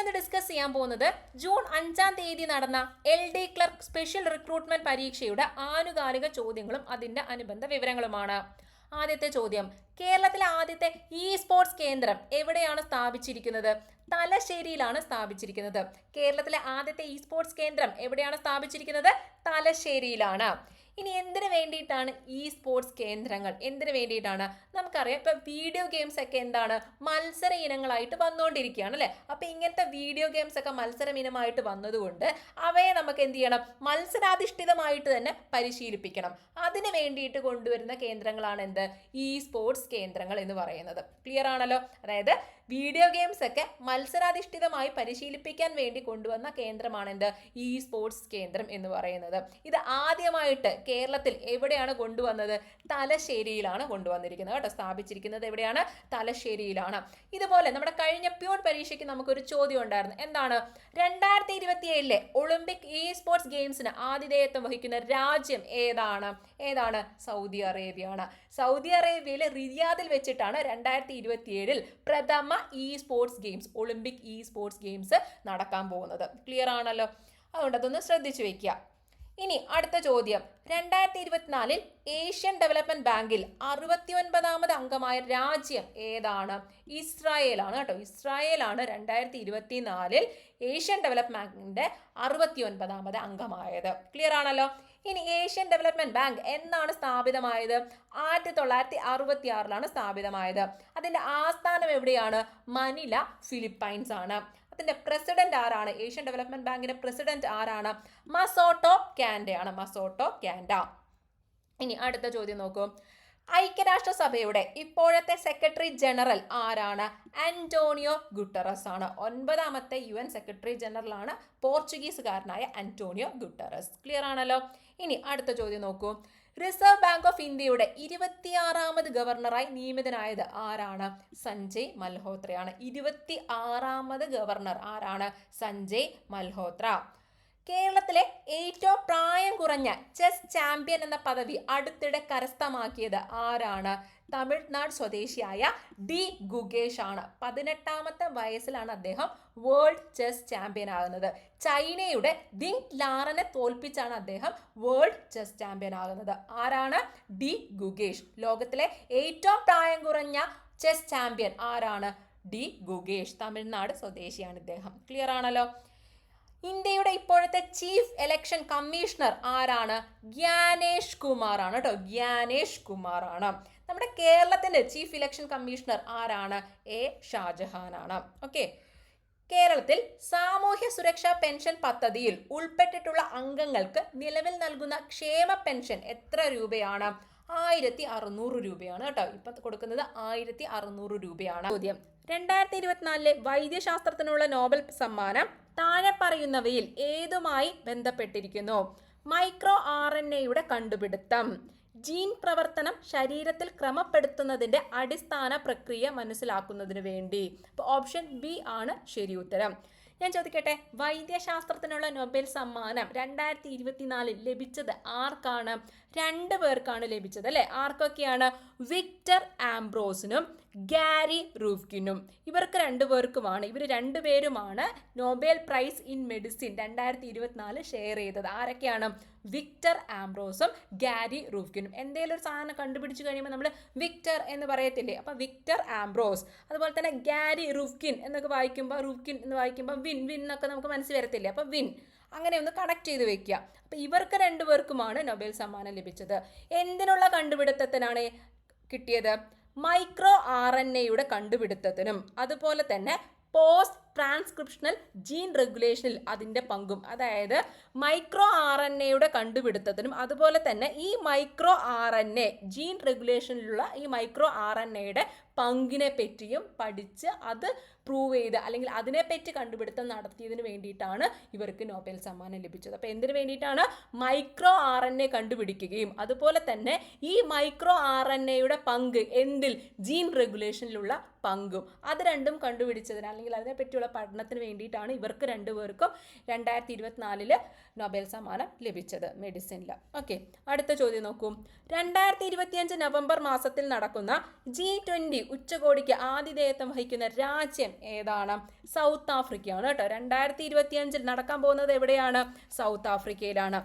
നമ്മളിന്ന് ഡിസ്കസ് ചെയ്യാൻ പോകുന്നത് ജൂൺ അഞ്ചാം തീയതി നടന്ന L D clerk special recruitment പരീക്ഷയുടെ ആനുകാലിക ചോദ്യങ്ങളും അതിന്റെ അനുബന്ധ വിവരങ്ങളുമാണ്. ആദ്യത്തെ ചോദ്യം കേരളത്തിലെ ആദ്യത്തെ ഇ സ്പോർട്സ് കേന്ദ്രം എവിടെയാണ് സ്ഥാപിച്ചിരിക്കുന്നത്? തലശ്ശേരിയിലാണ് സ്ഥാപിച്ചിരിക്കുന്നത്. കേരളത്തിലെ ആദ്യത്തെ ഇ സ്പോർട്സ് കേന്ദ്രം എവിടെയാണ് സ്ഥാപിച്ചിരിക്കുന്നത്? തലശ്ശേരിയിലാണ്. ഇനി എന്തിനു വേണ്ടിയിട്ടാണ് ഈ സ്പോർട്സ് കേന്ദ്രങ്ങൾ? എന്തിനു വേണ്ടിയിട്ടാണ്? നമുക്കറിയാം ഇപ്പം വീഡിയോ ഗെയിംസ് ഒക്കെ എന്താണ്? മത്സര ഇനങ്ങളായിട്ട് വന്നുകൊണ്ടിരിക്കുകയാണ് അല്ലേ? അപ്പം ഇങ്ങനത്തെ വീഡിയോ ഗെയിംസ് ഒക്കെ മത്സരം ഇനമായിട്ട് വന്നതുകൊണ്ട് അവയെ നമുക്ക് എന്ത് ചെയ്യണം? മത്സരാധിഷ്ഠിതമായിട്ട് തന്നെ പരിശീലിപ്പിക്കണം. അതിന് വേണ്ടിയിട്ട് കൊണ്ടുവരുന്ന കേന്ദ്രങ്ങളാണ് എന്ത്? ഈ സ്പോർട്സ് കേന്ദ്രങ്ങൾ എന്ന് പറയുന്നത്. ക്ലിയർ ആണല്ലോ? അതായത് വീഡിയോ ഗെയിംസ് ഒക്കെ മത്സരാധിഷ്ഠിതമായി പരിശീലിപ്പിക്കാൻ വേണ്ടി കൊണ്ടുവന്ന കേന്ദ്രമാണ് എന്ത് ഈ സ്പോർട്സ് കേന്ദ്രം എന്ന് പറയുന്നത്. ഇത് ആദ്യമായിട്ട് കേരളത്തിൽ എവിടെയാണ് കൊണ്ടുവന്നത്? തലശ്ശേരിയിലാണ് കൊണ്ടുവന്നിരിക്കുന്നത് കേട്ടോ. സ്ഥാപിച്ചിരിക്കുന്നത് എവിടെയാണ്? തലശ്ശേരിയിലാണ്. ഇതുപോലെ നമ്മുടെ കഴിഞ്ഞ പ്യൂൺ പരീക്ഷയ്ക്ക് നമുക്കൊരു ചോദ്യം ഉണ്ടായിരുന്നു. എന്താണ്? രണ്ടായിരത്തി ഇരുപത്തി ഏഴിലെ ഒളിമ്പിക് ഇ സ്പോർട്സ് ഗെയിംസിന് ആതിഥേയത്വം വഹിക്കുന്ന രാജ്യം ഏതാണ്? ഏതാണ്? സൗദി അറേബ്യയാണ്. സൗദി അറേബ്യയിലെ റിയാദിൽ വെച്ചിട്ടാണ് രണ്ടായിരത്തി ഇരുപത്തിയേഴിൽ പ്രഥമ esports games Olympic esports games നടക്കാൻ പോകുന്നത്. ക്ലിയർ ആണല്ലോ? അതുകൊണ്ട് അതൊന്ന് ശ്രദ്ധിച്ചു വെക്കുക ഇനി അടുത്ത ചോദ്യം. രണ്ടായിരത്തി ഇരുപത്തിനാലിൽ ഏഷ്യൻ ഡെവലപ്മെന്റ് ബാങ്കിൽ അറുപത്തി ഒൻപതാമത് അംഗമായ രാജ്യം ഏതാണ്? ഇസ്രായേലാണ് കേട്ടോ. ഇസ്രായേലാണ് രണ്ടായിരത്തി ഇരുപത്തിനാലിൽ ഏഷ്യൻ ഡെവലപ്മെന്റ് ബാങ്കിന്റെ അറുപത്തി ഒൻപതാമത് അംഗമായത്. ക്ലിയർ ആണല്ലോ? ഇനി ഏഷ്യൻ ഡെവലപ്മെന്റ് ബാങ്ക് എന്നാണ് സ്ഥാപിതമായത്? ആയിരത്തി തൊള്ളായിരത്തി അറുപത്തി ആറിലാണ് സ്ഥാപിതമായത്. അതിന്റെ ആസ്ഥാനം എവിടെയാണ്? മനില ഫിലിപ്പൈൻസ് ആണ്. അതിന്റെ പ്രസിഡന്റ് ആരാണ്? ഏഷ്യൻ ഡെവലപ്മെന്റ് ബാങ്കിന്റെ പ്രസിഡന്റ് ആരാണ്? മസോട്ടോ ക്യാൻഡ ആണ് മസോട്ടോ ക്യാൻഡ ഇനി അടുത്ത ചോദ്യം നോക്കൂ. ഐക്യരാഷ്ട്രസഭയുടെ ഇപ്പോഴത്തെ സെക്രട്ടറി ജനറൽ ആരാണ്? ആന്റോണിയോ ഗുട്ടറസ് ആണ്. ഒൻപതാമത്തെ യു എൻ സെക്രട്ടറി ജനറൽ ആണ് പോർച്ചുഗീസുകാരനായ ആന്റോണിയോ ഗുട്ടറസ്. ക്ലിയർ ആണല്ലോ? ഇനി അടുത്ത ചോദ്യം നോക്കൂ. റിസർവ് ബാങ്ക് ഓഫ് ഇന്ത്യയുടെ ഇരുപത്തിയാറാമത് ഗവർണറായി നിയമിതനായത് ആരാണ്? സഞ്ജയ് മൽഹോത്രയാണ്. ഇരുപത്തി ആറാമത് ഗവർണർ ആരാണ്? സഞ്ജയ് മൽഹോത്ര. കേരളത്തിലെ ഏറ്റവും പ്രായം കുറഞ്ഞ ചെസ് ചാമ്പ്യൻ എന്ന പദവി അടുത്തിടെ കരസ്ഥമാക്കിയത് ആരാണ്? തമിഴ്നാട് സ്വദേശിയായ ഡി ഗുഗേഷ് ആണ് പതിനെട്ടാമത്തെ വയസ്സിലാണ് അദ്ദേഹം വേൾഡ് ചെസ് ചാമ്പ്യൻ ആകുന്നത്. ചൈനയുടെ ദിങ് ലാറനെ തോൽപ്പിച്ചാണ് അദ്ദേഹം വേൾഡ് ചെസ് ചാമ്പ്യൻ ആകുന്നത്. ആരാണ്? ഡി ഗുഗേഷ് ലോകത്തിലെ ഏറ്റവും പ്രായം കുറഞ്ഞ ചെസ് ചാമ്പ്യൻ ആരാണ്? ഡി ഗുഗേഷ് തമിഴ്നാട് സ്വദേശിയാണ് ഇദ്ദേഹം. ക്ലിയർ ആണല്ലോ? ഇന്ത്യയുടെ ഇപ്പോഴത്തെ ചീഫ് ഇലക്ഷൻ കമ്മീഷണർ ആരാണ്? ഗ്യാനേഷ് കുമാർ ആണ് കേട്ടോ. ഗ്യാനേഷ് കുമാർ ആണ് നമ്മുടെ കേരളത്തിന്റെ ചീഫ് ഇലക്ഷൻ കമ്മീഷണർ ആരാണ്? എ. ഷാജഹാൻ ആണ് ഓക്കെ. കേരളത്തിൽ സാമൂഹ്യ സുരക്ഷാ പെൻഷൻ പദ്ധതിയിൽ ഉൾപ്പെട്ടിട്ടുള്ള അംഗങ്ങൾക്ക് നിലവിൽ നൽകുന്ന ക്ഷേമ പെൻഷൻ എത്ര രൂപയാണ്? ആയിരത്തി അറുന്നൂറ് രൂപയാണ് കേട്ടോ. ഇപ്പം കൊടുക്കുന്നത് ആയിരത്തി അറുന്നൂറ് രൂപയാണ്. ചോദ്യം. രണ്ടായിരത്തി ഇരുപത്തിനാലിലെ വൈദ്യശാസ്ത്രത്തിനുള്ള നോബൽ സമ്മാനം താഴെ പറയുന്നവയിൽ ഏതുമായി ബന്ധപ്പെട്ടിരിക്കുന്നു? മൈക്രോ ആർ എൻ എയുടെ കണ്ടുപിടുത്തം. ജീൻ പ്രവർത്തനം ശരീരത്തിൽ ക്രമപ്പെടുത്തുന്നതിന്റെ അടിസ്ഥാന പ്രക്രിയ മനസ്സിലാക്കുന്നതിന് വേണ്ടി. അപ്പോൾ ഓപ്ഷൻ ബി ആണ് ശരി ഉത്തരം. ഞാൻ ചോദിക്കട്ടെ വൈദ്യശാസ്ത്രത്തിനുള്ള നൊബേൽ സമ്മാനം രണ്ടായിരത്തി ഇരുപത്തിനാലിൽ ലഭിച്ചത് ആർക്കാണ്? രണ്ട് പേർക്കാണ് ലഭിച്ചത് അല്ലേ? ആർക്കൊക്കെയാണ്? വിക്ടർ ആംബ്രോസിനും ഗാരി റൂഫ്കിനും ഇവർക്ക് രണ്ടുപേർക്കുമാണ് ഇവർ രണ്ടുപേരുമാണ് നോബൽ പ്രൈസ് ഇൻ മെഡിസിൻ രണ്ടായിരത്തി ഇരുപത്തിനാല് ഷെയർ ചെയ്തത്. ആരൊക്കെയാണ്? വിക്ടർ ആംബ്രോസും ഗാരി റൂഫ്കിനും എന്തെങ്കിലും ഒരു സാധനം കണ്ടുപിടിച്ച് കഴിയുമ്പോൾ നമ്മൾ വിക്ടർ എന്ന് പറയത്തില്ലേ? അപ്പോൾ വിക്ടർ ആംബ്രോസ്. അതുപോലെ തന്നെ ഗാരി റൂഫ്കിൻ എന്നൊക്കെ വായിക്കുമ്പോൾ റൂഫ്കിൻ എന്ന് വായിക്കുമ്പോൾ വിൻ വിൻ എന്നൊക്കെ നമുക്ക് മനസ്സിൽ വരത്തില്ലേ? അപ്പോൾ വിൻ. അങ്ങനെ ഒന്ന് കണക്ട് ചെയ്ത് വെക്കുക. അപ്പോൾ ഇവർക്ക് രണ്ടുപേർക്കുമാണ് നൊബേൽ സമ്മാനം ലഭിച്ചത്. എന്തിനുള്ള കണ്ടുപിടുത്തത്തിനാണ് കിട്ടിയത്? മൈക്രോ ആർ എൻ എയുടെ കണ്ടുപിടുത്തത്തിനും. അതുപോലെ തന്നെ പോസ്റ്റ് ട്രാൻസ്ക്രിപ്ഷണൽ ജീൻ റെഗുലേഷനിൽ അതിന്റെ പങ്കും. അതായത് മൈക്രോ ആർ എൻ എയുടെ കണ്ടുപിടുത്തത്തിനും അതുപോലെ തന്നെ ഈ micro R N A gene റെഗുലേഷനിലുള്ള ഈ മൈക്രോ ആർ എൻ എയുടെ പങ്കിനെ പറ്റിയും പഠിച്ച് അത് പ്രൂവ് ചെയ്ത് അല്ലെങ്കിൽ അതിനെപ്പറ്റി കണ്ടുപിടുത്തം നടത്തിയതിന് വേണ്ടിയിട്ടാണ് ഇവർക്ക് നോബൽ സമ്മാനം ലഭിച്ചത്. അപ്പോൾ എന്തിനു വേണ്ടിയിട്ടാണ്? മൈക്രോ ആർ എൻ എ കണ്ടുപിടിക്കുകയും അതുപോലെ തന്നെ ഈ മൈക്രോ ആർ എൻ എയുടെ പങ്ക് എന്തിൽ? ജീൻ റെഗുലേഷനിലുള്ള പങ്കും. അത് രണ്ടും കണ്ടുപിടിച്ചതിന് അല്ലെങ്കിൽ അതിനെപ്പറ്റിയുള്ള പറ്റിയുള്ള പഠനത്തിന് വേണ്ടിയിട്ടാണ് ഇവർക്ക് രണ്ടുപേർക്കും രണ്ടായിരത്തി ഇരുപത്തിനാലിൽ നൊബേൽ സമ്മാനം ലഭിച്ചത് മെഡിസിനിൽ ഓക്കെ അടുത്ത ചോദ്യം നോക്കൂ. രണ്ടായിരത്തി ഇരുപത്തിയഞ്ച് നവംബർ മാസത്തിൽ നടക്കുന്ന ജി ട്വന്റി ഉച്ചകോടിക്ക് ആതിഥേയത്വം വഹിക്കുന്ന രാജ്യം ഏതാണ്? സൗത്ത് ആഫ്രിക്കയാണ് കേട്ടോ. രണ്ടായിരത്തി ഇരുപത്തിയഞ്ചിൽ നടക്കാൻ പോകുന്നത് എവിടെയാണ്? സൗത്ത് ആഫ്രിക്കയിലാണ്.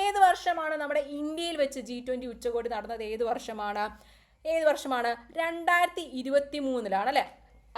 ഏത് വർഷമാണ് നമ്മുടെ ഇന്ത്യയിൽ വെച്ച് ജി ട്വന്റി ഉച്ചകോടി നടന്നത്? ഏത് വർഷമാണ്? ഏത് വർഷമാണ്? രണ്ടായിരത്തി ഇരുപത്തി മൂന്നിലാണ് അല്ലേ?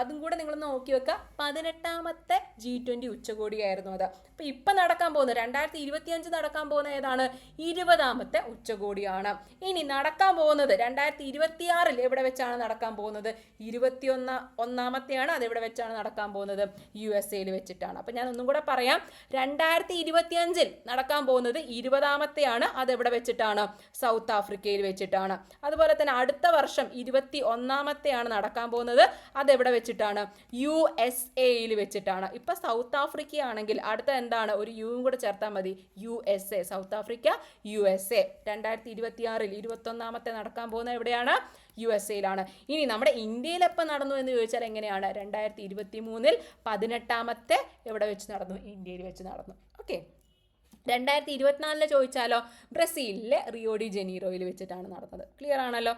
അതും കൂടെ നിങ്ങൾ നോക്കി വെക്കുക പതിനെട്ടാമത്തെ ജി ട്വന്റി ഉച്ചകോടിയായിരുന്നു അത്. അപ്പോൾ ഇപ്പം നടക്കാൻ പോകുന്നത് രണ്ടായിരത്തി ഇരുപത്തിയഞ്ച് നടക്കാൻ പോകുന്ന ഏതാണ്? ഇരുപതാമത്തെ ഉച്ചകോടിയാണ്. ഇനി നടക്കാൻ പോകുന്നത് രണ്ടായിരത്തി ഇരുപത്തിയാറിൽ എവിടെ വെച്ചാണ് നടക്കാൻ പോകുന്നത്? ഇരുപത്തിയൊന്ന ഒന്നാമത്തെയാണ് അതെവിടെ വെച്ചാണ് നടക്കാൻ പോകുന്നത്? യു എസ് എയിൽ വെച്ചിട്ടാണ്. അപ്പം ഞാൻ ഒന്നും കൂടെ പറയാം. രണ്ടായിരത്തി ഇരുപത്തിയഞ്ചിൽ നടക്കാൻ പോകുന്നത് ഇരുപതാമത്തെയാണ് അത് എവിടെ വെച്ചിട്ടാണ്? സൗത്ത് ആഫ്രിക്കയിൽ വെച്ചിട്ടാണ്. അതുപോലെ തന്നെ അടുത്ത വർഷം ഇരുപത്തി ഒന്നാമത്തെയാണ് നടക്കാൻ പോകുന്നത്. അത് എവിടെ വെച്ചിട്ടാണ് യു എസ് എയിൽ വെച്ചിട്ടാണ്. ഇപ്പം സൗത്ത് ആഫ്രിക്ക ആണെങ്കിൽ അടുത്ത എന്താണ്? ഒരു യുവും കൂടെ ചേർത്താൽ മതി. U S A. South Africa U S A. രണ്ടായിരത്തി ഇരുപത്തിയാറിൽ ഇരുപത്തൊന്നാമത്തെ നടക്കാൻ പോകുന്ന എവിടെയാണ്? യു എസ് എയിലാണ്. ഇനി നമ്മുടെ ഇന്ത്യയിൽ എപ്പോൾ നടന്നു എന്ന് ചോദിച്ചാൽ എങ്ങനെയാണ്? രണ്ടായിരത്തി ഇരുപത്തി മൂന്നിൽ പതിനെട്ടാമത്തെ എവിടെ വെച്ച് നടന്നു? ഇന്ത്യയിൽ വെച്ച് നടന്നു. ഓക്കെ. രണ്ടായിരത്തി ഇരുപത്തിനാലിൽ ചോദിച്ചാലോ? ബ്രസീലിലെ റിയോഡി ജനീറോയിൽ വെച്ചിട്ടാണ് നടന്നത്. ക്ലിയർ ആണല്ലോ?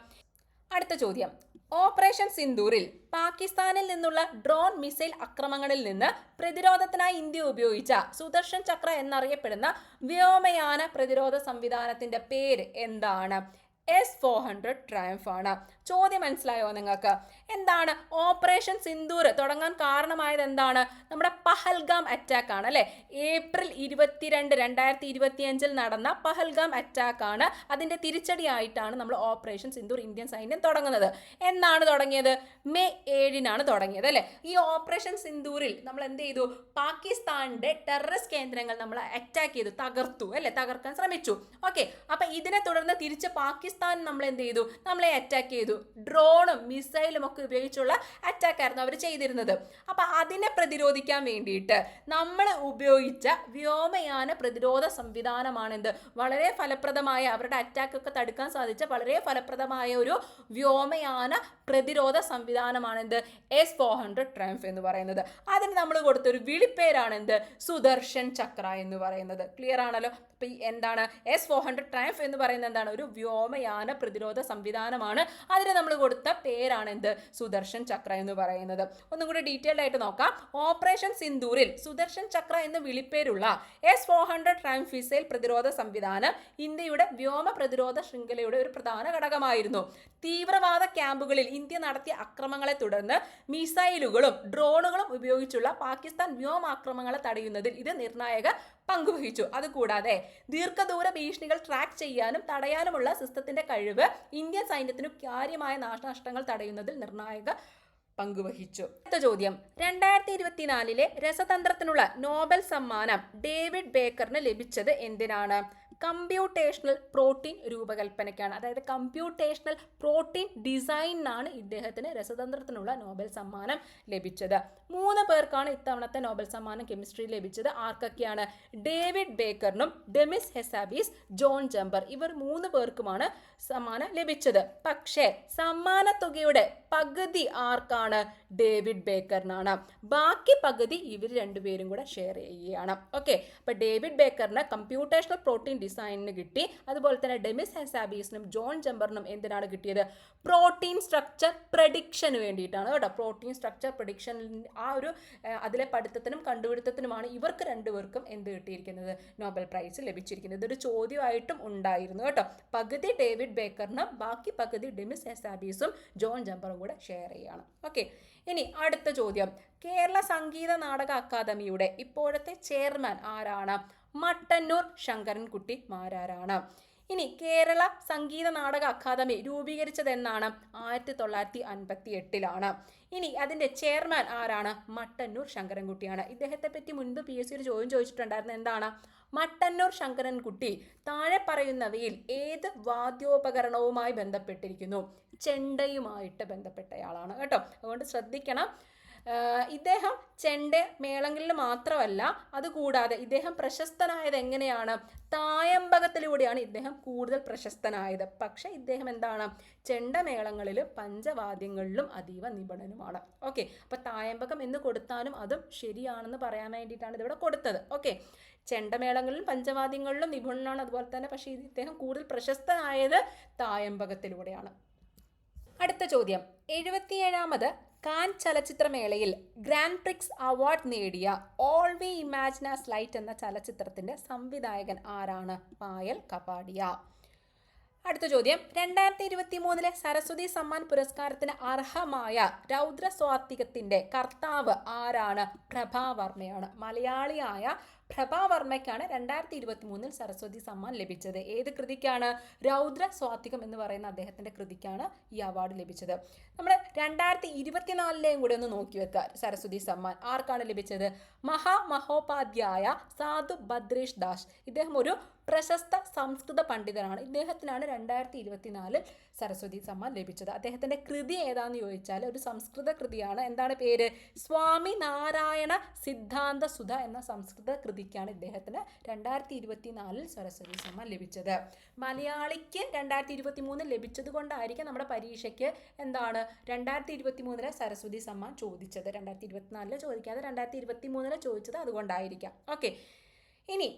അടുത്ത ചോദ്യം. ഓപ്പറേഷൻ സിന്ദൂറിൽ പാകിസ്ഥാനിൽ നിന്നുള്ള ഡ്രോൺ മിസൈൽ ആക്രമണങ്ങളിൽ നിന്ന് പ്രതിരോധത്തിനായി ഇന്ത്യ ഉപയോഗിച്ച സുദർശൻ ചക്ര എന്നറിയപ്പെടുന്ന വ്യോമയാന പ്രതിരോധ സംവിധാനത്തിന്റെ പേര് എന്താണ്? എസ് ഫോർ ഹൺഡ്രഡ് ട്രയംഫ് ആണ്. ചോദ്യം മനസ്സിലായോ നിങ്ങൾക്ക്? എന്താണ് ഓപ്പറേഷൻ സിന്ദൂർ തുടങ്ങാൻ കാരണമായത് എന്താണ്? നമ്മുടെ പഹൽഗാം അറ്റാക്ക് ആണ് അല്ലെ? ഏപ്രിൽ ഇരുപത്തിരണ്ട് രണ്ടായിരത്തി ഇരുപത്തിയഞ്ചിൽ നടന്ന പഹൽഗാം അറ്റാക്ക് ആണ്. അതിന്റെ തിരിച്ചടിയായിട്ടാണ് നമ്മൾ ഓപ്പറേഷൻ സിന്ദൂർ ഇന്ത്യൻ സൈന്യം തുടങ്ങുന്നത്. എന്നാണ് തുടങ്ങിയത്? മെയ് ഏഴിനാണ് തുടങ്ങിയത് അല്ലേ? ഈ ഓപ്പറേഷൻ സിന്ദൂരിൽ നമ്മൾ എന്ത് ചെയ്തു? പാകിസ്ഥാന്റെ ടെററിസ്റ്റ് കേന്ദ്രങ്ങൾ നമ്മൾ അറ്റാക്ക് ചെയ്തു തകർത്തു അല്ലേ? തകർക്കാൻ ശ്രമിച്ചു. ഓക്കെ അപ്പൊ ഇതിനെ തുടർന്ന് തിരിച്ച് പാകിസ്ഥാൻ നമ്മൾ എന്ത് ചെയ്തു നമ്മളെ അറ്റാക്ക് ചെയ്തു. ഡ്രോണും മിസൈലും ഒക്കെ ഉപയോഗിച്ചുള്ള അറ്റാക്ക് ആയിരുന്നു അവർ ചെയ്തിരുന്നത്. അപ്പൊ അതിനെ പ്രതിരോധിക്കാൻ വേണ്ടിയിട്ട് നമ്മൾ ഉപയോഗിച്ച വ്യോമയാന പ്രതിരോധ സംവിധാനമാണെന്ത്? വളരെ ഫലപ്രദമായ അവരുടെ അറ്റാക്ക് ഒക്കെ തടുക്കാൻ സാധിച്ച വളരെ ഫലപ്രദമായ ഒരു വ്യോമയാന പ്രതിരോധ സംവിധാനമാണെന്ത്? എസ് ഫോർ ഹൺഡ്രഡ് ട്രംഫ് എന്ന് പറയുന്നത്. അതിന് നമ്മൾ കൊടുത്തൊരു വിളിപ്പേരാണ് എന്ത് സുദർശൻ ചക്ര എന്ന് പറയുന്നത്. ക്ലിയർ ആണല്ലോ? അപ്പൊ എന്താണ്? എസ് ഫോർ ഹൺഡ്രഡ് ട്രംഫ് എന്ന് പറയുന്നത് എന്താണ്? ഒരു വ്യോമയാന പ്രതിരോധ സംവിധാനമാണ്. അതിന് നമ്മൾ കൊടുത്ത പേരാണ് എന്ത്? സുദർശൻ ചക്ര എന്ന് പറയുന്നത്. ഒന്നും കൂടി ഡീറ്റെയിൽഡ് ആയിട്ട് നോക്കാം. ഓപ്പറേഷൻ സിന്ദൂരിൽ സുദർശൻ ചക്ര എന്ന് വിളിപ്പേരുള്ള S four hundred Triumf missile പ്രതിരോധ സംവിധാനം ഇന്ത്യയുടെ വ്യോമ പ്രതിരോധ ശൃംഖലയുടെ ഒരു പ്രധാന ഘടകമായിരുന്നു. തീവ്രവാദ ക്യാമ്പുകളിൽ ഇന്ത്യ നടത്തിയ അക്രമങ്ങളെ തുടർന്ന് മിസൈലുകളും ഡ്രോണുകളും ഉപയോഗിച്ചുള്ള പാകിസ്ഥാൻ വ്യോമാക്രമങ്ങളെ തടയുന്നതിൽ ഇത് നിർണായക പങ്കുവഹിച്ചു. അതുകൂടാതെ ദീർഘദൂര ഭീഷണികൾ ട്രാക്ക് ചെയ്യാനും തടയാനുമുള്ള സിസ്റ്റത്തിന്റെ കഴിവ് ഇന്ത്യൻ സൈന്യത്തിനു കാര്യമായ നാശനഷ്ടങ്ങൾ തടയുന്നതിൽ നിർണായക പങ്കുവഹിച്ചു. അടുത്ത ചോദ്യം. രണ്ടായിരത്തി ഇരുപത്തിനാലിലെ രസതന്ത്രത്തിനുള്ള നോബൽ സമ്മാനം ഡേവിഡ് ബേക്കറിന് ലഭിച്ചത് എന്തിനാണ്? കമ്പ്യൂട്ടേഷണൽ പ്രോട്ടീൻ രൂപകൽപ്പനയ്ക്കാണ്. അതായത് കമ്പ്യൂട്ടേഷണൽ പ്രോട്ടീൻ ഡിസൈനിനാണ് ഇദ്ദേഹത്തിന് രസതന്ത്രത്തിനുള്ള നോബൽ സമ്മാനം ലഭിച്ചത്. മൂന്ന് പേർക്കാണ് ഇത്തവണത്തെ നോബൽ സമ്മാനം കെമിസ്ട്രി ലഭിച്ചത്. ആർക്കൊക്കെയാണ്? ഡേവിഡ് ബേക്കറിനും ഡെമിസ് ഹെസാബീസ് ജോൺ ജംബർ ഇവർ മൂന്ന് പേർക്കുമാണ് സമ്മാനം ലഭിച്ചത്. പക്ഷേ സമ്മാന തുകയുടെ പകുതി ആർക്കാണ്? ഡേവിഡ് ബേക്കറിനാണ്. ബാക്കി പകുതി ഇവർ രണ്ടുപേരും കൂടെ ഷെയർ ചെയ്യുകയാണ്. ഓക്കെ. അപ്പൊ ഡേവിഡ് ബേക്കറിന് കമ്പ്യൂട്ടേഷണൽ പ്രോട്ടീൻ ഡിസൈനിന് കിട്ടി. അതുപോലെ തന്നെ ഡെമിസ് ഹെസാബീസിനും ജോൺ ജംബറിനും എന്തിനാണ് കിട്ടിയത്? പ്രോട്ടീൻ സ്ട്രക്ചർ പ്രഡിക്ഷന് വേണ്ടിയിട്ടാണ് കേട്ടോ. പ്രോട്ടീൻ സ്ട്രക്ചർ പ്രഡിക്ഷൻ ആ ഒരു അതിലെ പഠിത്തത്തിനും കണ്ടുപിടുത്തത്തിനുമാണ് ഇവർക്ക് രണ്ടുപേർക്കും എന്ത് കിട്ടിയിരിക്കുന്നത്? നോബൽ പ്രൈസ് ലഭിച്ചിരിക്കുന്നത്. ഇതൊരു ചോദ്യമായിട്ടും ഉണ്ടായിരുന്നു കേട്ടോ. പകുതി ഡേവിഡ് ബേക്കറിനും ബാക്കി പകുതി ഡെമിസ് ഹെസാബീസും ജോൺ ജംബറും കൂടെ ഷെയർ ചെയ്യുകയാണ് ഓക്കെ ഇനി അടുത്ത ചോദ്യം. കേരള സംഗീത നാടക അക്കാദമിയുടെ ഇപ്പോഴത്തെ ചെയർമാൻ ആരാണ്? മട്ടന്നൂർ ശങ്കരൻകുട്ടി മാരാരാണ്. ഇനി കേരള സംഗീത നാടക അക്കാദമി രൂപീകരിച്ചത് എന്നാണ് ആയിരത്തി തൊള്ളായിരത്തി അൻപത്തി എട്ടിലാണ് ഇനി അതിന്റെ ചെയർമാൻ ആരാണ്? മട്ടന്നൂർ ശങ്കരൻകുട്ടിയാണ്. ഇദ്ദേഹത്തെ പറ്റി മുൻപ് പി എസ് സി ഒരു ചോദ്യം ചോദിച്ചിട്ടുണ്ടായിരുന്നു. എന്താണ്? മട്ടന്നൂർ ശങ്കരൻകുട്ടി താഴെ പറയുന്നവയിൽ ഏത് വാദ്യോപകരണവുമായി ബന്ധപ്പെട്ടിരിക്കുന്നു? ചെണ്ടയുമായിട്ട് ബന്ധപ്പെട്ടയാളാണ് കേട്ടോ. അതുകൊണ്ട് ശ്രദ്ധിക്കണം. ഇദ്ദേഹം ചെണ്ട മേളങ്ങളിൽ മാത്രമല്ല അതുകൂടാതെ ഇദ്ദേഹം പ്രശസ്തനായത് എങ്ങനെയാണ്? തായമ്പകത്തിലൂടെയാണ് ഇദ്ദേഹം കൂടുതൽ പ്രശസ്തനായത്. പക്ഷേ ഇദ്ദേഹം എന്താണ്? ചെണ്ടമേളങ്ങളിൽ പഞ്ചവാദ്യങ്ങളിലും അതീവ നിപുണനുമാണ്. ഓക്കെ അപ്പൊ തായമ്പകം എന്ന് കൊടുത്താലും അതും ശരിയാണെന്ന് പറയാൻ വേണ്ടിയിട്ടാണ് ഇതിവിടെ കൊടുത്തത്. ഓക്കെ ചെണ്ടമേളങ്ങളിലും പഞ്ചവാദ്യങ്ങളിലും നിപുണനാണ് അതുപോലെ തന്നെ പക്ഷേ ഇദ്ദേഹം കൂടുതൽ പ്രശസ്തനായത് തായമ്പകത്തിലൂടെയാണ്. അടുത്ത ചോദ്യം. എഴുപത്തിയേഴാമത് കാൻ ചലച്ചിത്രമേളയിൽ ഗ്രാൻഡ് പ്രിക്സ് അവാർഡ് നേടിയ all we imagine as light എന്ന ചലച്ചിത്രത്തിന്റെ സംവിധായകൻ ആരാണ്? പായൽ കപാടിയ. അടുത്ത ചോദ്യം. രണ്ടായിരത്തി ഇരുപത്തി മൂന്നിലെ സരസ്വതി സമ്മാൻ പുരസ്കാരത്തിന് അർഹമായ രൗദ്ര സ്വാത്തികത്തിന്റെ കർത്താവ് ആരാണ്? പ്രഭാവർമ്മയാണ്. മലയാളിയായ പ്രഭാവർമ്മയ്ക്കാണ് രണ്ടായിരത്തി ഇരുപത്തി മൂന്നിൽ സരസ്വതി സമ്മാൻ ലഭിച്ചത്. ഏത് കൃതിക്കാണ്? രൗദ്ര സ്വാത്തികം എന്ന് പറയുന്ന അദ്ദേഹത്തിന്റെ കൃതിക്കാണ് ഈ അവാർഡ് ലഭിച്ചത്. നമ്മൾ രണ്ടായിരത്തി ഇരുപത്തിനാലിലെയും കൂടെ ഒന്ന് നോക്കി വെക്കുക സരസ്വതി സമ്മാൻ ആർക്കാണ് ലഭിച്ചത്? മഹാമഹോപാധ്യായ സാധു ഭദ്രേഷ് ദാസ്. ഇദ്ദേഹം ഒരു പ്രശസ്ത സംസ്കൃത പണ്ഡിതനാണ്. ഇദ്ദേഹത്തിനാണ് രണ്ടായിരത്തി ഇരുപത്തിനാലിൽ സരസ്വതി സമ്മാൻ ലഭിച്ചത്. അദ്ദേഹത്തിന്റെ കൃതി ഏതാന്ന് ചോദിച്ചാൽ ഒരു സംസ്കൃത കൃതിയാണ്. എന്താണ് പേര്? സ്വാമി നാരായണ സിദ്ധാന്ത സുധ എന്ന സംസ്കൃത കൃതിക്കാണ് ഇദ്ദേഹത്തിന് രണ്ടായിരത്തി ഇരുപത്തിനാലിൽ സരസ്വതി സമ്മാൻ ലഭിച്ചത്. മലയാളിക്ക് രണ്ടായിരത്തി ഇരുപത്തി മൂന്നിൽ ലഭിച്ചത് കൊണ്ടായിരിക്കും നമ്മുടെ പരീക്ഷയ്ക്ക് എന്താണ് രണ്ടായിരത്തി ഇരുപത്തി മൂന്നിലെ സരസ്വതി സമ്മാൻ ചോദിച്ചത്. രണ്ടായിരത്തി ഇരുപത്തിനാലിൽ ചോദിക്കാതെ രണ്ടായിരത്തി ഇരുപത്തി മൂന്നിലെ ചോദിച്ചത് അതുകൊണ്ടായിരിക്കാം. ഓക്കെ. ഇനി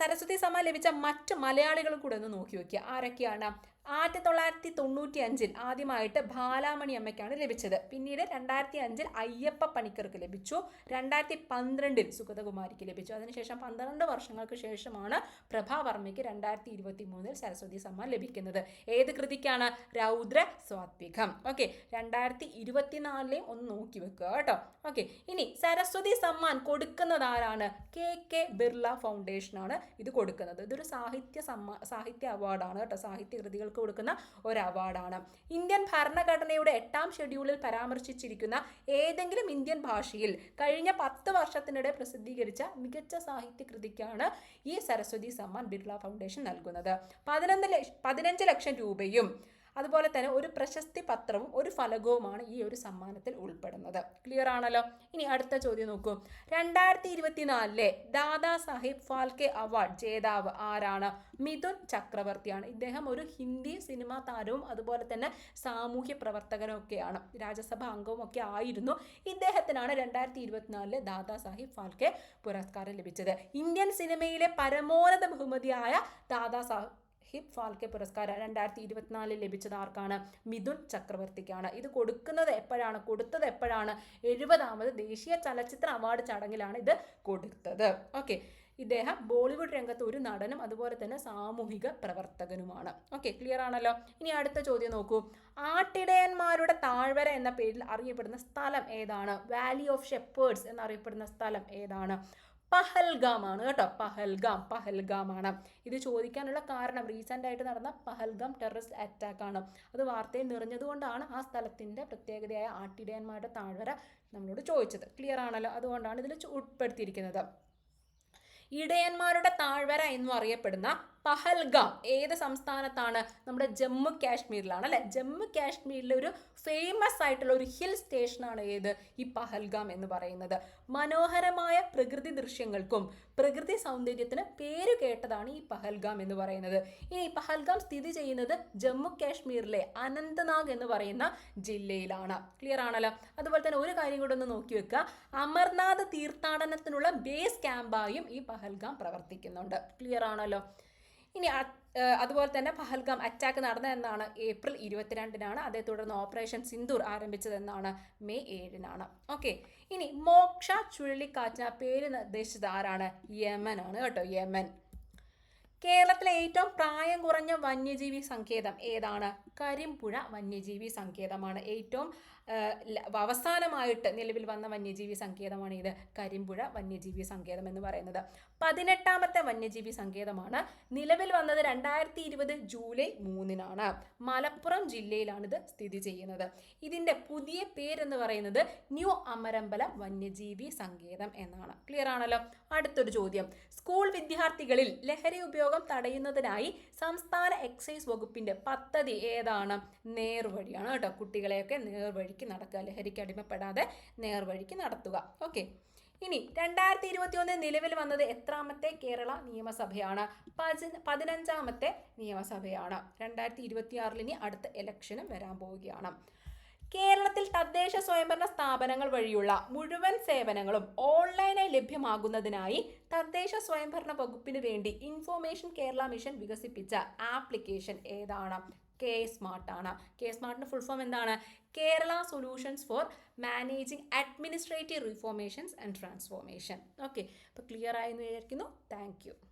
സരസ്വതി സമ ലഭിച്ച മറ്റ് മലയാളികളും കൂടെ ഒന്ന് നോക്കി നോക്കിയാൽ ആരൊക്കെയാണ് ആയിരത്തി തൊള്ളായിരത്തി തൊണ്ണൂറ്റി അഞ്ചിൽ ആദ്യമായിട്ട് ബാലാമണി അമ്മയ്ക്കാണ് ലഭിച്ചത്. പിന്നീട് രണ്ടായിരത്തി അഞ്ചിൽ അയ്യപ്പ പണിക്കർക്ക് ലഭിച്ചു. രണ്ടായിരത്തി പന്ത്രണ്ടിൽ സുഗതകുമാരിക്ക് ലഭിച്ചു. അതിനുശേഷം പന്ത്രണ്ട് വർഷങ്ങൾക്ക് ശേഷമാണ് പ്രഭാവർമ്മയ്ക്ക് രണ്ടായിരത്തി ഇരുപത്തി മൂന്നിൽ സരസ്വതി സമ്മാൻ ലഭിക്കുന്നത്. ഏത് കൃതിക്കാണ്? രൗദ്ര സ്വാത്വികം. ഓക്കെ രണ്ടായിരത്തി ഇരുപത്തിനാലിലെ ഒന്ന് നോക്കി വെക്കുക കേട്ടോ. ഓക്കെ ഇനി സരസ്വതി സമ്മാൻ കൊടുക്കുന്നത് ആരാണ്? കെ കെ ബിർള ഫൗണ്ടേഷനാണ് ഇത് കൊടുക്കുന്നത്. ഇതൊരു സാഹിത്യ സമ്മാ സാഹിത്യ അവാർഡാണ് കേട്ടോ. സാഹിത്യ കൊടുക്കുന്ന ഒരു അവാർഡാണ് ഇന്ത്യൻ ഭരണഘടനയുടെ എട്ടാം ഷെഡ്യൂളിൽ പരാമർശിച്ചിരിക്കുന്ന ഏതെങ്കിലും ഇന്ത്യൻ ഭാഷയിൽ കഴിഞ്ഞ പത്ത് വർഷത്തിനിടെ പ്രസിദ്ധീകരിച്ച മികച്ച സാഹിത്യ കൃതിക്കാണ് ഈ സരസ്വതി സമ്മാൻ ബിർള ഫൗണ്ടേഷൻ നൽകുന്നത്. പതിനൊന്ന് ലക്ഷ പതിനഞ്ച് ലക്ഷം രൂപയും അതുപോലെ തന്നെ ഒരു പ്രശസ്തി പത്രവും ഒരു ഫലകവുമാണ് ഈ ഒരു സമ്മാനത്തിൽ ഉൾപ്പെടുന്നത്. ക്ലിയർ ആണല്ലോ? ഇനി അടുത്ത ചോദ്യം നോക്കൂ. രണ്ടായിരത്തി ഇരുപത്തിനാലിലെ ദാദാ സാഹിബ് ഫാൽക്കെ അവാർഡ് ജേതാവ് ആരാണ്? മിഥുൻ ചക്രവർത്തിയാണ്. ഇദ്ദേഹം ഒരു ഹിന്ദി സിനിമാ താരവും അതുപോലെ തന്നെ സാമൂഹ്യ പ്രവർത്തകനൊക്കെയാണ് രാജ്യസഭ അംഗവും ഒക്കെ ആയിരുന്നു. ഇദ്ദേഹത്തിനാണ് രണ്ടായിരത്തി ഇരുപത്തിനാലിലെ ദാദാ സാഹിബ് ഫാൽക്കെ പുരസ്കാരം ലഭിച്ചത്. ഇന്ത്യൻ സിനിമയിലെ പരമോന്നത ബഹുമതിയായ ദാദാ സാഹിബ് ഹിബ് ഫാൽക്കെ പുരസ്കാരം രണ്ടായിരത്തി ഇരുപത്തിനാലിൽ ലഭിച്ചത് ആർക്കാണ്? മിഥുൻ ചക്രവർത്തിക്കാണ്. ഇത് കൊടുക്കുന്നത് എപ്പോഴാണ്? കൊടുത്തത് എപ്പോഴാണ്? എഴുപതാമത് ദേശീയ ചലച്ചിത്ര അവാർഡ് ചടങ്ങിലാണ് ഇത് കൊടുത്തത്. ഓക്കെ. ഇദ്ദേഹം ബോളിവുഡ് രംഗത്ത് ഒരു നടനും അതുപോലെ തന്നെ സാമൂഹിക പ്രവർത്തകനുമാണ്. ഓക്കെ ക്ലിയർ ആണല്ലോ? ഇനി അടുത്ത ചോദ്യം നോക്കൂ. ആട്ടിടയന്മാരുടെ താഴ്വര എന്ന പേരിൽ അറിയപ്പെടുന്ന സ്ഥലം ഏതാണ്? വാലി ഓഫ് ഷെപ്പേർഡ്സ് എന്നറിയപ്പെടുന്ന സ്ഥലം ഏതാണ്? പഹൽഗാം ആണ് കേട്ടോ. പഹൽഗാം പഹൽഗാം ആണ് ഇത് ചോദിക്കാനുള്ള കാരണം റീസെന്റ് ആയിട്ട് നടന്ന പഹൽഗാം ടെററിസ്റ്റ് അറ്റാക്ക് ആണ്. അത് വാർത്തയിൽ നിറഞ്ഞതുകൊണ്ടാണ് ആ സ്ഥലത്തിന്റെ പ്രത്യേകതയായ ആട്ടിടയന്മാരുടെ താഴ്വര നമ്മളോട് ചോദിച്ചത്. ക്ലിയർ ആണല്ലോ? അതുകൊണ്ടാണ് ഇതിൽ ഉൾപ്പെടുത്തിയിരിക്കുന്നത്. ഇടയന്മാരുടെ താഴ്വര എന്നും അറിയപ്പെടുന്ന പഹൽഗാം ഏത് സംസ്ഥാനത്താണ്? നമ്മുടെ ജമ്മു കാശ്മീരിലാണ് അല്ലെ? ജമ്മു കാശ്മീരിലെ ഒരു ഫേമസ് ആയിട്ടുള്ള ഒരു ഹിൽ സ്റ്റേഷനാണ് ഏത്? ഈ പഹൽഗാം എന്ന് പറയുന്നത്. മനോഹരമായ പ്രകൃതി ദൃശ്യങ്ങൾക്കും പ്രകൃതി സൗന്ദര്യത്തിന് പേര് കേട്ടതാണ് ഈ പഹൽഗാം എന്ന് പറയുന്നത്. ഇനി പഹൽഗാം സ്ഥിതി ചെയ്യുന്നത് ജമ്മു കാശ്മീരിലെ അനന്തനാഗ് എന്ന് പറയുന്ന ജില്ലയിലാണ്. ക്ലിയർ ആണല്ലോ? അതുപോലെ തന്നെ ഒരു കാര്യം കൂടെ ഒന്ന് നോക്കി വെക്കുക. അമർനാഥ് തീർത്ഥാടനത്തിനുള്ള ബേസ് ക്യാമ്പായും ഈ പഹൽഗാം പ്രവർത്തിക്കുന്നുണ്ട്. ക്ലിയർ ആണല്ലോ? ഇനി അതുപോലെ തന്നെ പഹൽഗാം അറ്റാക്ക് നടന്നതെന്നാണ് ഏപ്രിൽ ഇരുപത്തിരണ്ടിനാണ്. അതേ തുടർന്ന് ഓപ്പറേഷൻ സിന്ദൂർ ആരംഭിച്ചതെന്നാണ് മെയ് ഏഴിനാണ്. ഓക്കെ ഇനി മോക്ഷ ചുഴലിക്കാറ്റിന് പേര് നിർദ്ദേശിച്ചത് ആരാണ്? യമൻ ആണ് കേട്ടോ യമൻ. കേരളത്തിലെ ഏറ്റവും പ്രായം കുറഞ്ഞ വന്യജീവി സങ്കേതം ഏതാണ്? കരിമ്പുഴ വന്യജീവി സങ്കേതമാണ്. ഏറ്റവും അവസാനമായിട്ട് നിലവിൽ വന്ന വന്യജീവി സങ്കേതമാണ് ഇത് കരിമ്പുഴ വന്യജീവി സങ്കേതം എന്ന് പറയുന്നത്. പതിനെട്ടാമത്തെ വന്യജീവി സങ്കേതമാണ്. നിലവിൽ വന്നത് രണ്ടായിരത്തി ഇരുപത് ജൂലൈ മൂന്നിനാണ്. മലപ്പുറം ജില്ലയിലാണിത് സ്ഥിതി ചെയ്യുന്നത്. ഇതിന്റെ പുതിയ പേരെന്ന് പറയുന്നത് ന്യൂ അമരമ്പലം വന്യജീവി സങ്കേതം എന്നാണ്. ക്ലിയർ ആണല്ലോ? അടുത്തൊരു ചോദ്യം. സ്കൂൾ വിദ്യാർത്ഥികളിൽ ലഹരി ഉപയോഗം തടയുന്നതിനായി സംസ്ഥാന എക്സൈസ് വകുപ്പിന്റെ പദ്ധതി ഏതാണ്? നേർവഴിയാണ് കേട്ടോ. കുട്ടികളെയൊക്കെ നേർവഴിക്ക് നടക്കുക. ലഹരിക്ക് അടിമപ്പെടാതെ നേർവഴിക്ക് നടത്തുക. ഓക്കെ ഇനി രണ്ടായിരത്തി ഇരുപത്തി ഒന്ന് നിലവിൽ വന്നത് എത്രാമത്തെ കേരള നിയമസഭയാണ്? പതി- പതിനഞ്ചാമത്തെ നിയമസഭയാണ്. രണ്ടായിരത്തി ഇരുപത്തി ആറിൽ ഇനി അടുത്ത ഇലക്ഷനും വരാൻ പോവുകയാണ്. കേരളത്തിൽ തദ്ദേശ സ്വയംഭരണ സ്ഥാപനങ്ങൾ വഴിയുള്ള മുഴുവൻ സേവനങ്ങളും ഓൺലൈനായി ലഭ്യമാകുന്നതിനായി തദ്ദേശ സ്വയംഭരണ വകുപ്പിന് വേണ്ടി ഇൻഫോർമേഷൻ കേരള മിഷൻ വികസിപ്പിച്ച ആപ്ലിക്കേഷൻ ഏതാണ്? കെ സ്മാർട്ട് ആണ്. കെ സ്മാർട്ടിന്റെ ഫുൾ ഫോം എന്താണ്? Kerala solutions for managing administrative reformations and transformation okay അപ്പോൾ ക്ലിയർ ആയെന്ന് വിചാരിക്കുന്നു. താങ്ക്